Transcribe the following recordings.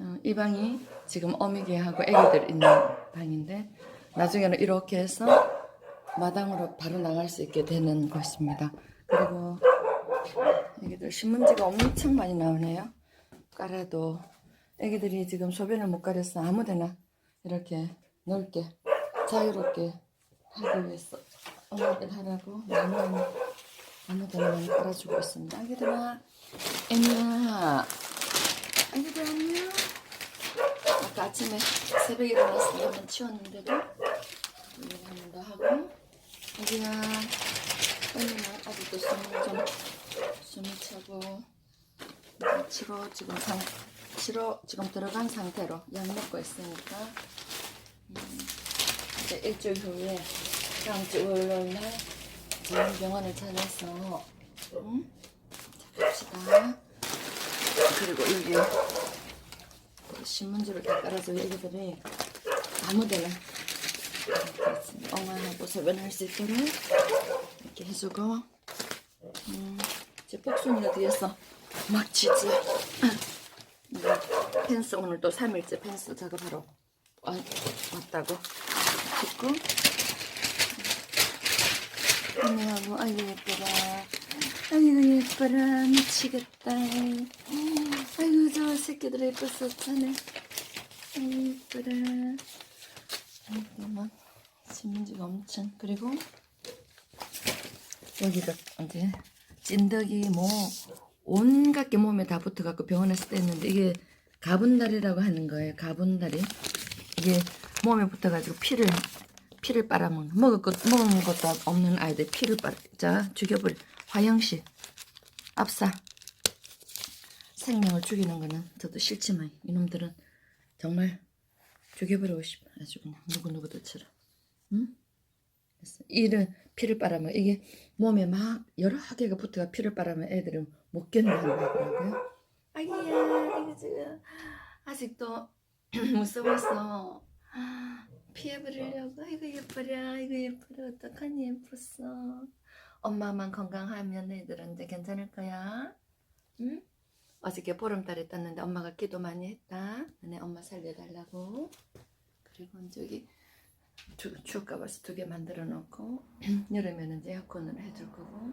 어, 이 방이 지금 어미개하고 애기들 있는 방인데 나중에는 이렇게 해서 마당으로 바로 나갈 수 있게 되는 곳입니다. 그리고 애기들 신문지가 엄청 많이 나오네요. 깔아도 애기들이 지금 소변을 못 가려서 아무데나 이렇게 넓게 자유롭게 하기 위해서 엄마들 하라고 너무 아무데나 깔아주고 있습니다. 아기들아, 애미야, 아기들 안녕. 아까 아침에 새벽에 일어나서 한번 치웠는데도 더 하고 애기야, 애미는 아직도 숨을 좀 숨이 차고 치료 지금 상 치료 지금 들어간 상태로 약 먹고 있으니까 음, 이제 일주일 후에 다음 주 월요일 날 좋은 병원을 찾아서 음? 자 갑시다. 그리고 여기 그 신문지를 다 깔아서 애기들이 아무데나 이렇게 엉망하고 소변할 수 있도록 이렇게 해주고 음, 제 복순이가 뒤에서 막 치지. 네, 펜스 오늘 또 3일째 펜스 작업하러 와, 왔다고 듣고. 언니하고 아이고 예뻐라. 아이고 예뻐라. 미치겠다 아이고 저 새끼들 예뻐서 예뻐라 아이고 막 신문지가 엄청. 그리고 여기가 이제 찐덕이 뭐 온갖 게 몸에 다 붙어갖고 병원에서 뗐는데 이게 가분다리라고 하는 거예요. 가분다리. 이게 몸에 붙어가지고 피를 피를 빨아먹는 먹을 것 먹은 것도 없는 아이들 피를 빨아 자 죽여버려. 화영실 압사 생명을 죽이는 거는 저도 싫지만 이놈들은 정말 죽여버리고 싶어 아주 그냥 누구 누구들처럼 응? 이런 피를 빨아면 이게 몸에 막 여러 개가 붙어가 피를 빨아면 애들은 못 견뎌한다더라고요. 아기야, 이거 지금 아직도 무서워서 피해버리려고. 아이고 예뻐라, 아이고 예뻐라, 어떡하니 예뻤어. 엄마만 건강하면 이제 괜찮을 거야. 응? 어저께 보름달에 떴는데 엄마가 기도 많이 했다. 내 엄마 살려달라고. 그리고 저기 추, 추울까 봐서 두 개 만들어 놓고 여름에는 이제 에어컨으로 해줄 거고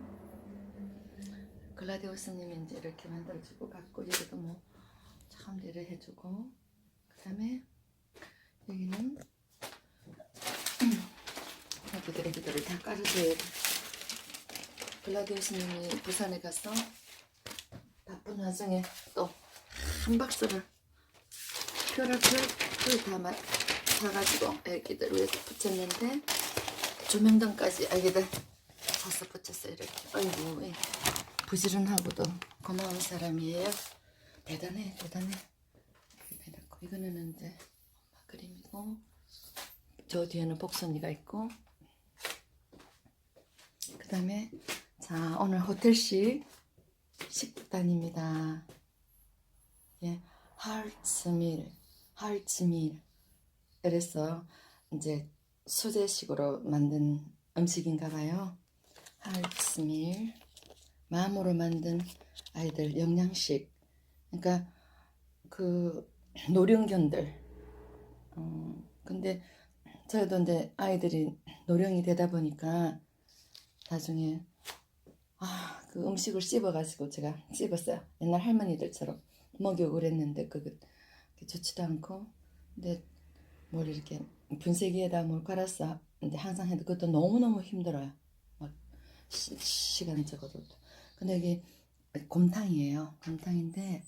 글라디오스님이 이제 이렇게 만들어주고 갖고 여기도 뭐 참대를 해주고 그 다음에 여기는 여기들 애기들을 다 깔아줘야 돼 글라디오스님이 부산에 가서 와중에 또 한 박스를 표를 표를 다 사가지고 애기들 위해서 붙였는데 조명등까지 애기들 사서 붙였어요 이렇게. 아이고 예. 부지런하고도 고마운 사람이에요. 대단해 대단해. 해놓고. 이거는 이제 엄마 그림이고 저 뒤에는 복선이가 있고. 그 다음에 자 오늘 호텔식 식단입니다 예 하르츠밀 하르츠밀 그래서 이제 수제식으로 만든 음식인가 봐요. 하르츠밀 마음으로 만든 아이들 영양식. 그러니까 그 노령견들. 어, 근데 저희도 이제 아이들이 노령이 되다 보니까 나중에 아, 그 음식을 씹어가지고 제가 씹었어요. 옛날 할머니들처럼 먹이고 그랬는데 그게 좋지도 않고 근데 뭘 이렇게 분쇄기에다 뭘 갈아서 근데 항상 해도 그것도 너무너무 힘들어요. 막 시, 시간 적어도. 근데 이게 곰탕이에요. 곰탕인데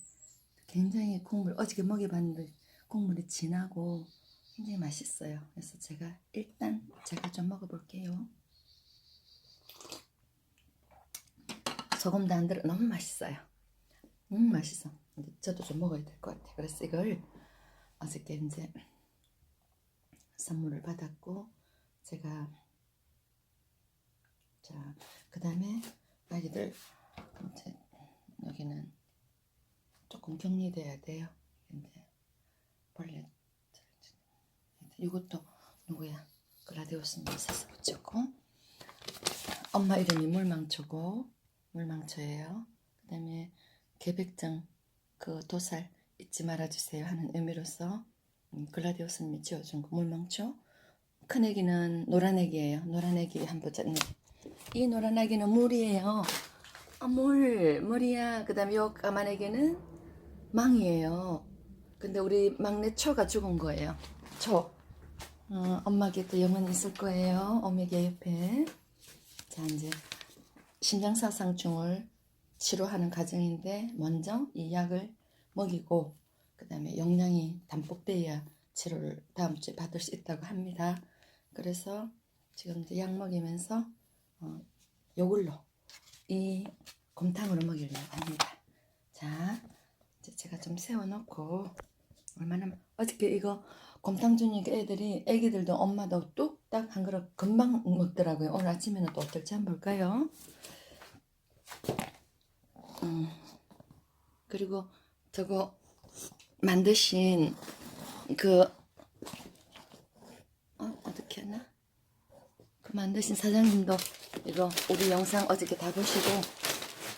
굉장히 국물 어저께 먹여봤는데 국물이 진하고 굉장히 맛있어요. 그래서 제가 일단 제가 좀 먹어볼게요. 소금도 안 들어 너무 맛있어요. 음 맛있어. 저도 좀 먹어야 될 것 같아요. 그래서 이걸 어저께 이제 선물을 받았고 제가 자 그다음에 아기들 이제 여기는 조금 격리돼야 돼요. 이제 벌레 이것도 누구야 글라디오스님 사서 붙였고 엄마 이름이 물망초고 물망초예요. 그 다음에 개백장 그 도살 잊지 말아주세요 하는 의미로서 음, 글라디오스님이 지어준 거. 물망초. 큰 애기는 노란 애기예요. 노란 애기 한번 짠. 이 노란 애기는 물이에요. 아, 물 물이야. 그 다음에 요 까만 애기는 망이에요. 근데 우리 막내 초가 죽은 거예요. 초. 어, 엄마께 또 영원히 있을 거예요. 어미게 옆에. 자 이제 심장사상충을 치료하는 과정인데 먼저 이 약을 먹이고 그 다음에 영양이 담복돼야 치료를 다음 주에 받을 수 있다고 합니다. 그래서 지금 이제 약 먹이면서 어, 요걸로 이 곰탕으로 먹이려고 합니다. 자, 제가 좀 세워놓고 얼마나 어저께 이거 곰탕 주니까 애들이 애기들도 엄마도 뚝 딱 한 그릇 금방 먹더라고요. 오늘 아침에는 또 어떨지 한번 볼까요? 음, 그리고 저거 만드신 그 어, 어떻게 하나? 그 만드신 사장님도 이거 우리 영상 어저께 다 보시고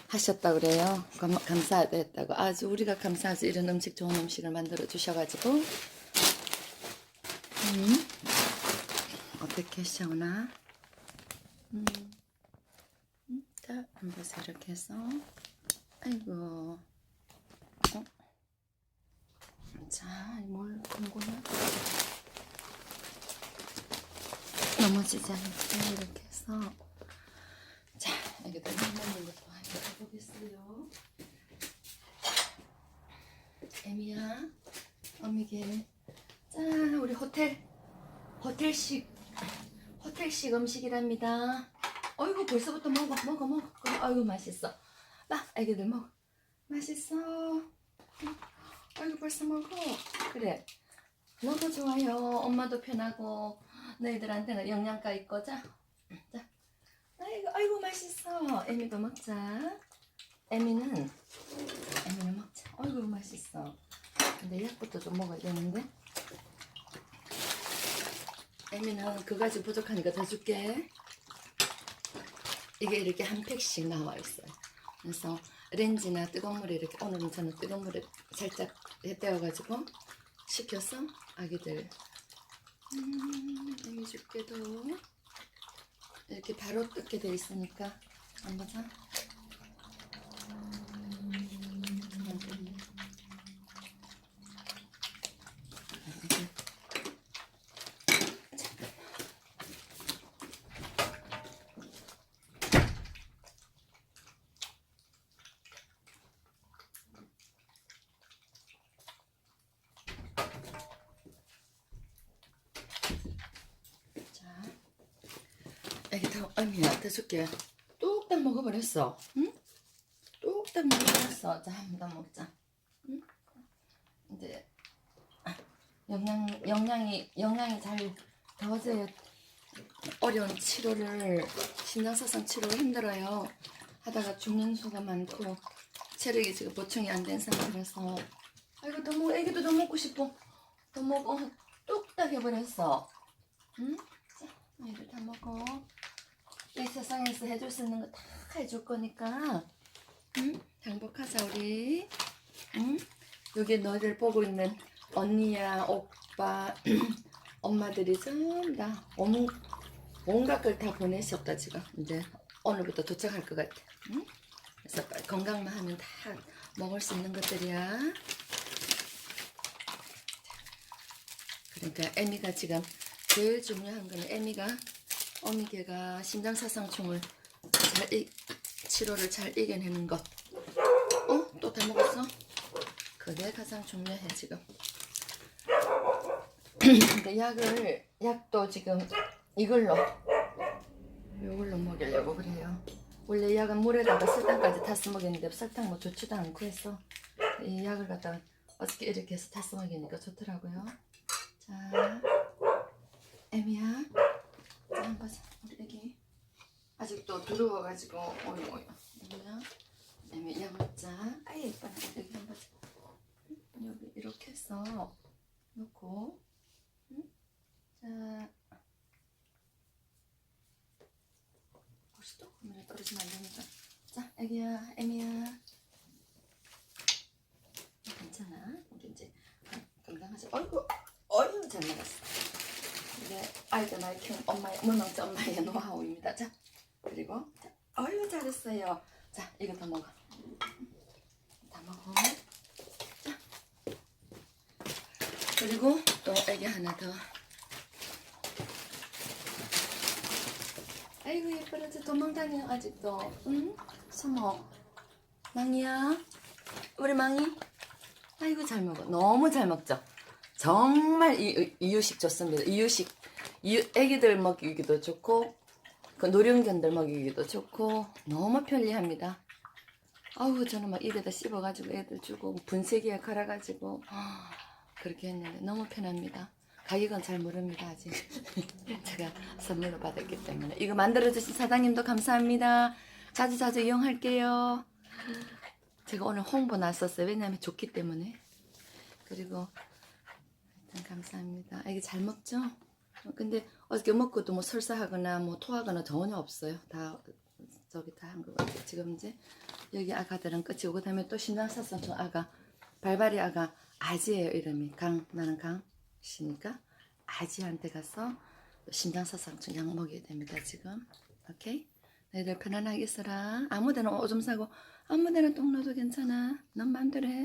하셨다 그래요. 감, 감사했다고. 아주 우리가 감사하지 이런 음식 좋은 음식을 만들어 주셔가지고 음, 어떻게 하셨나? 음, 음, 자, 한번 이렇게 해서 아이고. 어? 자, 뭘 공고나? 넘어지지 않게 이렇게 해서 자, 여기다 한번 것도 해보겠어요. 에미야, 어미게. 짠, 우리 호텔, 호텔식, 호텔식 음식이랍니다. 어이구, 벌써부터 먹어, 먹어, 먹어. 아이고, 맛있어. 막 애기들 먹어. 맛있어. 아이고 벌써 먹어. 그래. 너무 좋아요. 엄마도 편하고. 너희들한테는 영양가 있고 자, 자. 아이고 아이고 맛있어. 에미도 먹자. 에미는 에미는 먹자. 아이고 맛있어. 근데 약부터 좀 먹어야 되는데 에미는 그 가지 부족하니까 더 줄게. 이게 이렇게 한 팩씩 나와 있어요. 그래서 렌즈나 뜨거운 물에 이렇게 오늘은 저는 뜨거운 물에 살짝 데워가지고 식혀서 아기들 음, 애미 줄게도. 이렇게 바로 뜯게 돼 있으니까 한번 자 자, 다, 아미야, 대줄게. 뚝딱 먹어버렸어. 응? 뚝딱 먹어버렸어. 자, 한번더 먹자. 응? 이제, 아, 영양, 영양이, 영양이 잘 더워져야 어려운 치료를, 심장사상 치료가 힘들어요. 하다가 죽는 수가 많고, 체력이 지금 보충이 안 된 상태라서, 아이고, 더 먹어. 애기도 더 먹고 싶어. 더 먹어. 뚝딱 해버렸어. 응? 자, 이거 다 먹어. 이 세상에서 해줄 수 있는 거 다 해줄 거니까, 응? 행복하자 우리. 응? 여기 너를 보고 있는 언니야, 오빠, 엄마들이 전부 다 온, 온갖 걸 다 보내셨다 지금. 이제 오늘부터 도착할 것 같아. 응? 그래서 빨리 건강만 하면 다 먹을 수 있는 것들이야. 그러니까 애미가 지금 제일 중요한 거는 애미가 어미개가 심장사상충을 잘 이, 치료를 잘 이겨내는 것. 어? 또 다 먹었어? 그게 가장 중요해 지금. 근데 약을 약도 지금 이걸로 이걸로 먹이려고 그래요. 원래 약은 물에다가 설탕까지 타서 먹였는데 설탕 뭐 좋지도 않고 해서 이 약을 갖다가 어저께 이렇게 해서 타서 먹이니까 좋더라고요. 자, 에미야. 자, 한번 자, 우리 애기. 아직도 두려워가지고, 어이, 어이. 에미야. 에미, 야, 먹자. 아이, 예뻐라. 여기 자. 응? 여기 이렇게 해서 놓고, 응? 자. 혹시 또 그러면 떨어지면 안 되니까. 자, 애기야, 에미야. 괜찮아. 우리 아이고 어이구 잘 먹었어 이게 많이 키운 엄마의 무능자 엄마의 노하우입니다. 자 그리고 자, 어이구 잘했어요. 자 이거 다 먹어. 다 먹어. 자. 그리고 또 애기 하나 더. 아이고 예뻐라 저 도망다녀 아직도. 응? 서먹 망이야. 우리 망이. 아이고 잘 먹어. 너무 잘 먹죠? 정말 이, 이유식 좋습니다. 이유식. 이유, 애기들 먹이기도 좋고 그 노령견들 먹이기도 좋고 너무 편리합니다. 아우 저는 막 입에다 씹어가지고 애들 주고 분쇄기에 갈아가지고 그렇게 했는데 너무 편합니다. 가격은 잘 모릅니다 아직. 제가 선물로 받았기 때문에. 이거 만들어주신 사장님도 감사합니다. 자주 자주 이용할게요. 제가 오늘 홍보 났었어요. 왜냐하면 좋기 때문에. 그리고 감사합니다. 이게 잘 먹죠 근데 어저께 먹고도 뭐 설사하거나 뭐 토하거나 전혀 없어요. 다 저기 다 한 것 같아요. 지금 이제 여기 아가들은 끝이고 그 다음에 또 신장사선충 아가 발발이 아가 아지예요 이름이. 강 나는 강 씨니까 아지한테 가서 신장사상충 약 먹여야 됩니다 지금. 오케이? 너희들 편안하게 있어라. 아무데나 오줌 싸고 아무데나 똥 넣어도 괜찮아. 넌 맘대로 해